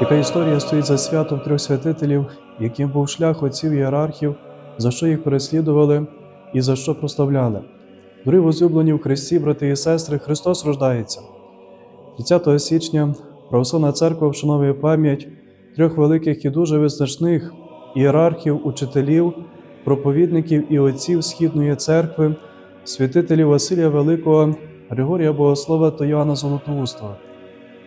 Яка історія стоїть за святом трьох святителів, яким був шлях отців ієрархів, за що їх переслідували і за що прославляли? Дорогі возлюблені в Христі, брати і сестри, Христос рождається. 30 січня Православна церква вшановує пам'ять трьох великих і дуже визначних ієрархів, учителів, проповідників і отців Східної церкви, святителів Василія Великого, Григорія Богослова та Йоанна Золотоустого.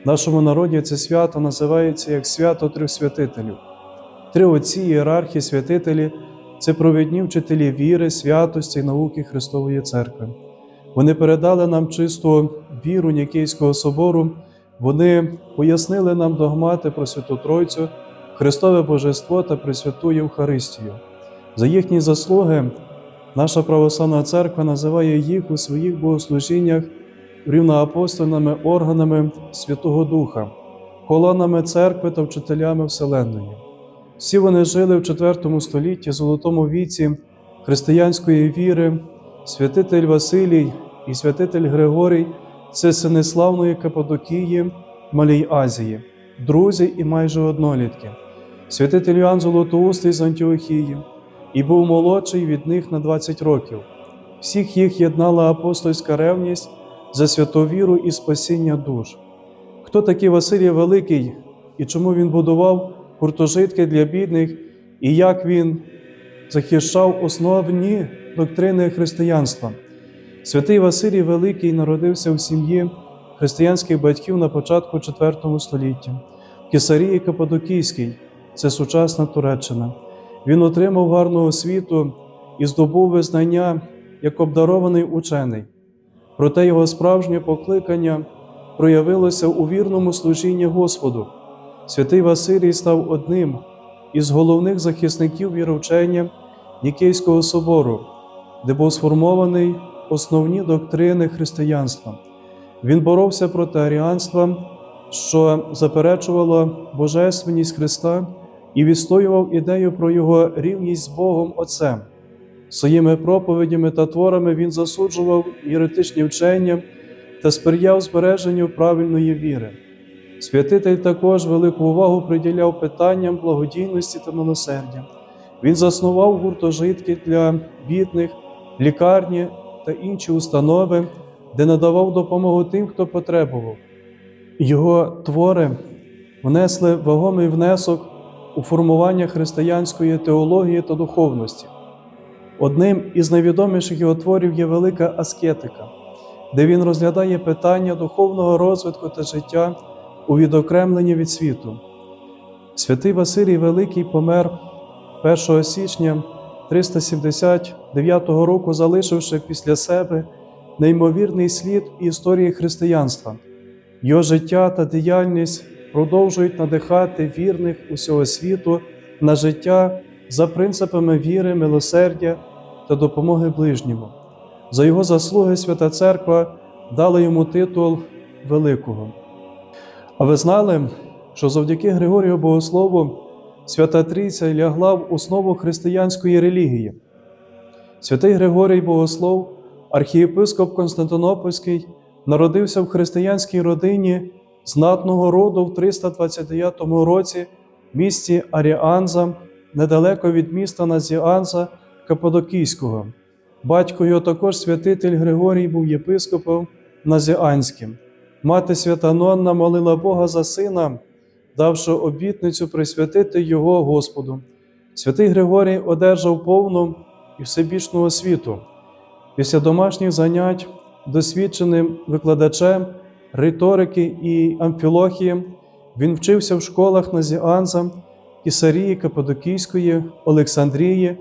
В нашому народі це свято називається як свято трьох святителів. Три отці, ієрархи, святителі це провідні вчителі віри, святості і науки Христової Церкви. Вони передали нам чисту віру Нікейського собору, вони пояснили нам догмати про Святу Тройцю, Христове Божество та Пресвяту Євхаристію. За їхні заслуги наша православна церква називає їх у своїх богослужіннях рівноапостольними органами Святого Духа, колонами церкви та вчителями Вселенної. Всі вони жили в IV столітті, золотому віці християнської віри, святитель Василій і святитель Григорій це сини славної Кападокії, Малій Азії, друзі і майже однолітки. Святитель Іоанн Золотоустий з Антіохії і був молодший від них на 20 років. Всіх їх єднала апостольська ревність за святу віру і спасіння душ. Хто такий Василій Великий і чому він будував гуртожитки для бідних, і як він захищав основні доктрини християнства? Святий Василій Великий народився в сім'ї християнських батьків на початку IV століття, в Кесарії Кападокійській, це сучасна Туреччина. Він отримав гарну освіту і здобув визнання як обдарований учений. Проте його справжнє покликання проявилося у вірному служінні Господу. Святий Василій став одним із головних захисників віровчення Нікейського собору, де був сформований основні доктрини християнства. Він боровся проти аріанства, що заперечувало Божественність Христа і відстоював ідею про його рівність з Богом Отцем. Своїми проповідями та творами він засуджував єретичні вчення та сприяв збереженню правильної віри. Святитель також велику увагу приділяв питанням благодійності та милосердя. Він заснував гуртожитки для бідних, лікарні та інші установи, де надавав допомогу тим, хто потребував. Його твори внесли вагомий внесок у формування християнської теології та духовності. Одним із найвідоміших його творів є велика аскетика, де він розглядає питання духовного розвитку та життя у відокремленні від світу. Святий Василій Великий помер 1 січня 379 року, залишивши після себе неймовірний слід історії християнства. Його життя та діяльність продовжують надихати вірних усього світу на життя за принципами віри, милосердя та допомоги ближньому. За його заслуги Свята Церква дала йому титул Великого. А ви знали, що завдяки Григорію Богослову Свята Трійця лягла в основу християнської релігії. Святий Григорій Богослов, архієпископ Константинопольський, народився в християнській родині знатного роду в 329 році в місті Аріанза, недалеко від міста Назіанза Каппадокійського. Батько його також святитель Григорій був єпископом Назіанським. Мати свята Нонна молила Бога за сина, давши обітницю присвятити його Господу. Святий Григорій одержав повну і всебічну освіту. Після домашніх занять досвідченим викладачем риторики і амфілохії він вчився в школах Назіанза, Кісарії, Кападокійської, Олександрії.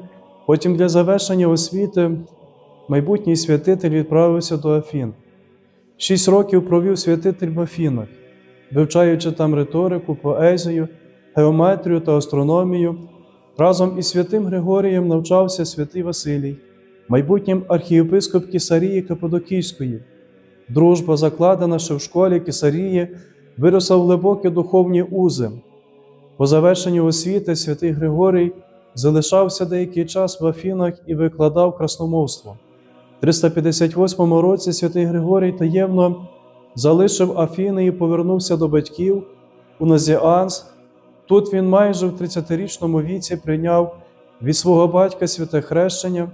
Потім для завершення освіти майбутній святитель відправився до Афін. Шість років провів святитель в Афінах, вивчаючи там риторику, поезію, геометрію та астрономію. Разом із святим Григорієм навчався святий Василій, майбутнім архієпископ Кісарії Каподокійської. Дружба, закладена ще в школі Кісарії, виросла в глибокі духовні узи. По завершенню освіти святий Григорій залишався деякий час в Афінах і викладав красномовство. В 358 році святий Григорій таємно залишив Афіни і повернувся до батьків у Назіанс, Тут він майже в 30-річному віці прийняв від свого батька святе хрещення.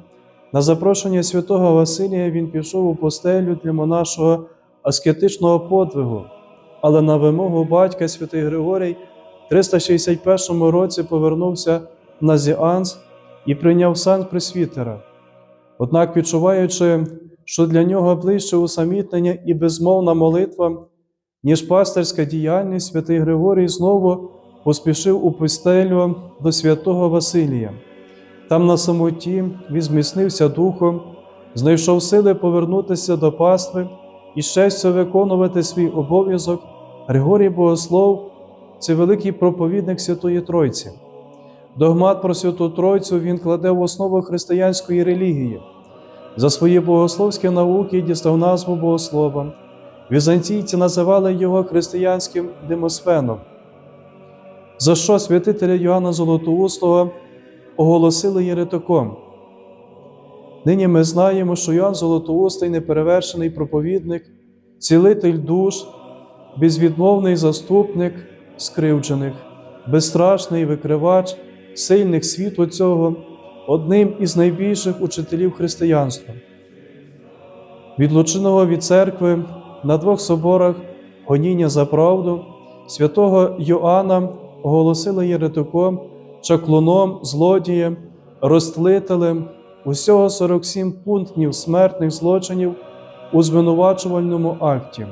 На запрошення святого Василія він пішов у постелю для монашого аскетичного подвигу, але на вимогу батька святий Григорій в 361 році повернувся на Зіанс і прийняв сан пресвітера. Однак, відчуваючи, що для нього ближче усамітнення і безмовна молитва, ніж пастирська діяльність, святий Григорій знову поспішив у постелю до святого Василія. Там на самоті він зміцнився духом, знайшов сили повернутися до пастви і щастя виконувати свій обов'язок. Григорій Богослов це великий проповідник Святої Тройці. Догмат про Святу Тройцю він кладе в основу християнської релігії. За свої богословські науки дістав назву богослова. Візантійці називали його християнським демосфеном, за що святителя Йоанна Золотоустого оголосили єретиком. Нині ми знаємо, що Йоанн Золотоустий неперевершений проповідник, цілитель душ, безвідмовний заступник скривджених, безстрашний викривач, сильних світу цього, одним із найбільших учителів християнства. Відлученого від церкви на двох соборах гоніння за правду, святого Йоанна оголосили єретиком, чаклуном, злодієм, розтлителем, усього 47 пунктів смертних злочинів у звинувачувальному акті,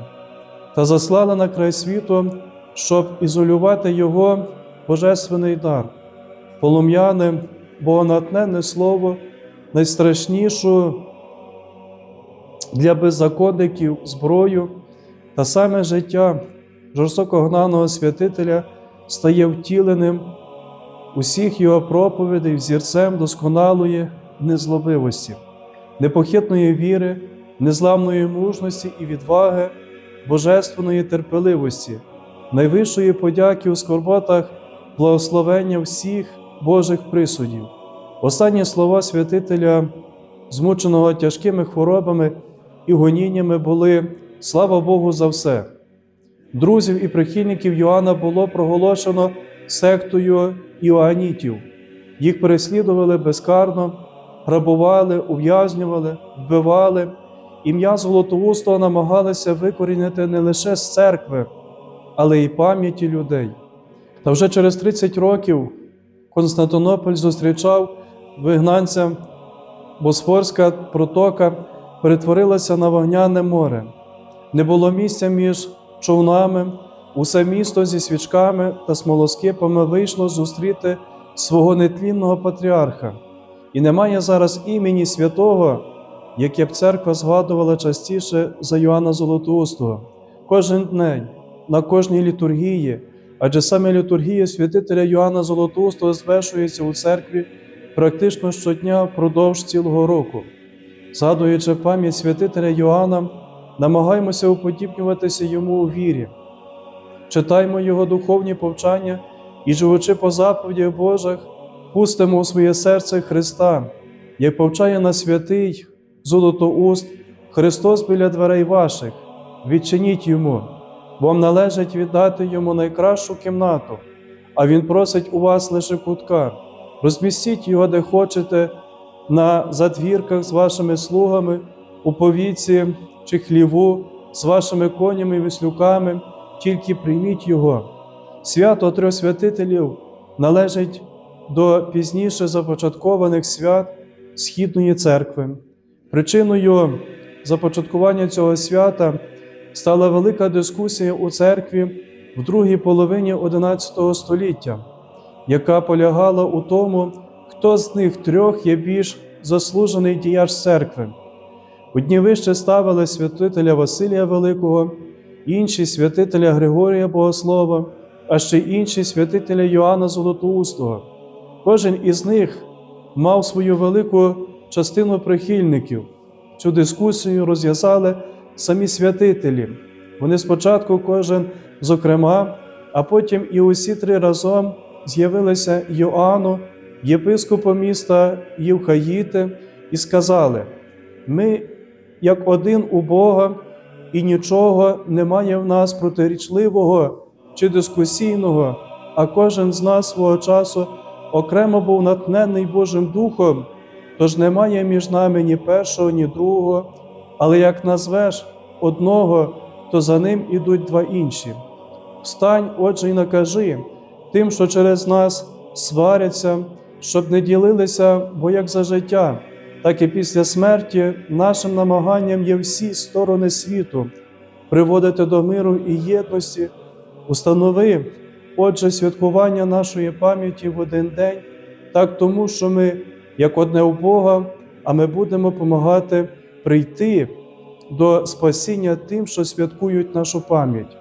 та заслали на край світу, щоб ізолювати його божественний дар, полум'яне, богонатненне слово, найстрашнішу для беззаконників зброю та саме життя жорстокогнаного святителя стає втіленим усіх його проповідей взірцем досконалої незлобивості, непохитної віри, незламної мужності і відваги, божественної терпеливості, найвищої подяки у скорботах, благословення всіх Божих присудів. Останні слова святителя, змученого тяжкими хворобами і гоніннями, були слава Богу за все. Друзів і прихильників Йоанна було проголошено сектою іоанітів. Їх переслідували безкарно, грабували, ув'язнювали, вбивали. Ім'я Золотоустого намагалися викорінити не лише з церкви, але й пам'яті людей. Та вже через 30 років Константинополь зустрічав вигнанця, Босфорська протока перетворилася на вогняне море. Не було місця між човнами, усе місто зі свічками та смолоскипами вийшло зустріти свого нетлінного патріарха, і немає зараз імені святого, яке б церква згадувала частіше за Йоанна Золотоустого. Кожен день, на кожній літургії, адже саме літургія святителя Йоанна Золотоустого звершується у церкві практично щодня впродовж цілого року. Згадуючи пам'ять святителя Йоанна, намагаємося уподібнюватися йому у вірі, читаймо його духовні повчання і, живучи по заповідях Божих, пустимо у своє серце Христа, як повчає нас святий Золотоуст, Христос біля дверей ваших, відчиніть йому, вам належить віддати йому найкращу кімнату, а Він просить у вас лише кутка. Розмістіть його, де хочете, на задвірках з вашими слугами, у повіці чи хліву, з вашими конями і веслюками, тільки прийміть його. Свято трьох святителів належить до пізніше започаткованих свят Східної церкви. Причиною започаткування цього свята стала велика дискусія у церкві в другій половині XI століття, яка полягала у тому, хто з них трьох є більш заслужений діяч церкви. Одні вище ставили святителя Василія Великого, інші святителя Григорія Богослова, а ще інші святителя Йоанна Золотоустого. Кожен із них мав свою велику частину прихильників. Цю дискусію розв'язали самі святителі. Вони спочатку кожен зокрема, а потім і усі три разом з'явилися Йоанну, єпископу міста Євхаїти, і сказали: Ми, як один у Бога, і нічого немає в нас протирічливого чи дискусійного а кожен з нас свого часу окремо був натхнений Божим Духом, тож немає між нами ні першого, ні другого, але як назвеш одного, то за ним ідуть два інші. Встань, отже, і накажи тим, що через нас сваряться, щоб не ділилися, бо як за життя, так і після смерті нашим намаганням є всі сторони світу приводити до миру і єдності, установи, отже, святкування нашої пам'яті в один день, так тому, що ми, як одне у Бога, а ми будемо допомагати прийти до спасіння тим, що святкують нашу пам'ять.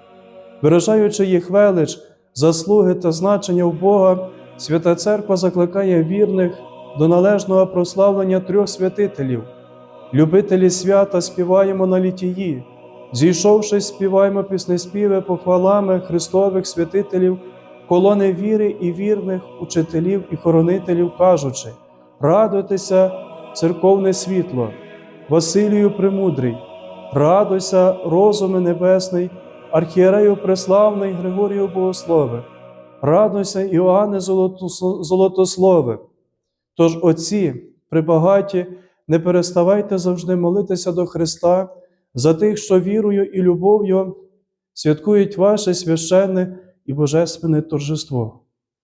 Виражаючи їх велич, заслуги та значення у Бога, Свята Церква закликає вірних до належного прославлення трьох святителів. Любителі свята співаємо на літії, зійшовшись, співаємо піснеспіви похвалами Христових святителів, колони віри і вірних учителів і хоронителів, кажучи: радуйтеся, церковне світло, Василію Премудрий, радуйся, розуми небесний, архієрею преславний Григорію Богослове, радуйся, Іоанне Золотослове. Тож, отці, прибагаті, не переставайте завжди молитися до Христа за тих, що вірою і любов'ю святкують ваше священне і божественне торжество.